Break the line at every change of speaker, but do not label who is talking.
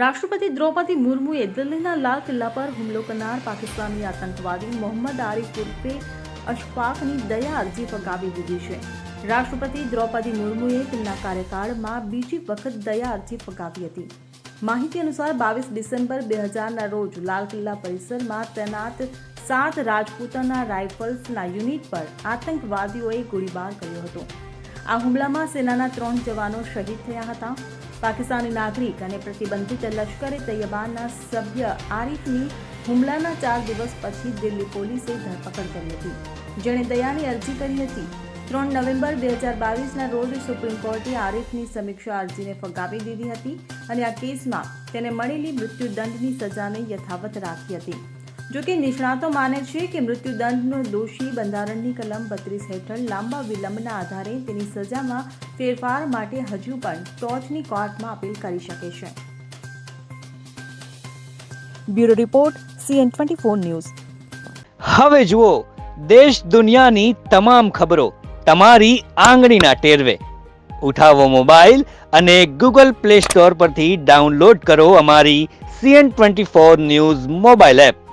રાષ્ટ્રપતિ દ્રૌપદી મુર્મુએ દિલ્હીના લાલ કિલ્લા પર હુમલો કરનાર પાકિસ્તાની આતંકવાદી મોહમ્મદ આરિફ ઉર્ફે અશફાકની દયા અરજી ફગાવી દીધી છે. રાષ્ટ્રપતિ દ્રૌપદી મુર્મુએ તેમના કાર્યકાળમાં બીજી વખત દયા અરજી ફગાવી હતી. માહિતી અનુસાર બાવીસ ડિસેમ્બર બે હજારના રોજ લાલ કિલ્લા પરિસરમાં તૈનાત સાત રાજપૂતાના રાઇફલ્સના યુનિટ પર આતંકવાદીઓએ ગોળીબાર કર્યો હતો. આ હુમલામાં સેનાના ત્રણ જવાનો શહીદ થયા હતા. પાકિસ્તાની નાગરિક અને પ્રતિબંધિત લશ્કરે તૈયબાના સભ્ય આરિફની હુમલાના ચાર દિવસ પછી દિલ્હી પોલીસે ધરપકડ કરી હતી. જેણે દયાની અરજી કરી હતી. ત્રણ નવેમ્બર બે હજાર બાવીસના રોજ સુપ્રીમ કોર્ટે આરિફની સમીક્ષા અરજીને ફગાવી દીધી હતી અને આ કેસમાં તેને મળેલી મૃત્યુદંડની સજાને યથાવત રાખી હતી. જોકે નિષ્ણાતો માને છે કે મૃત્યુદંડનો દોષી બંધારણની કલમ બત્રીસ હેઠળ લાંબા વિલંબના આધારે તેની સજામાં ફેરફાર માટે હજુ પણ ટોચની કોર્ટમાં અપીલ કરી શકે છે. Bureau report, CN twenty four news.
હવે જુઓ, દેશ દુનિયાની તમામ ખબરો તમારી આંગળીના ટેરવે. ઉઠાવો મોબાઈલ અને ગૂગલ પ્લે સ્ટોર પરથી ડાઉનલોડ કરો અમારી CN twenty four news mobile app.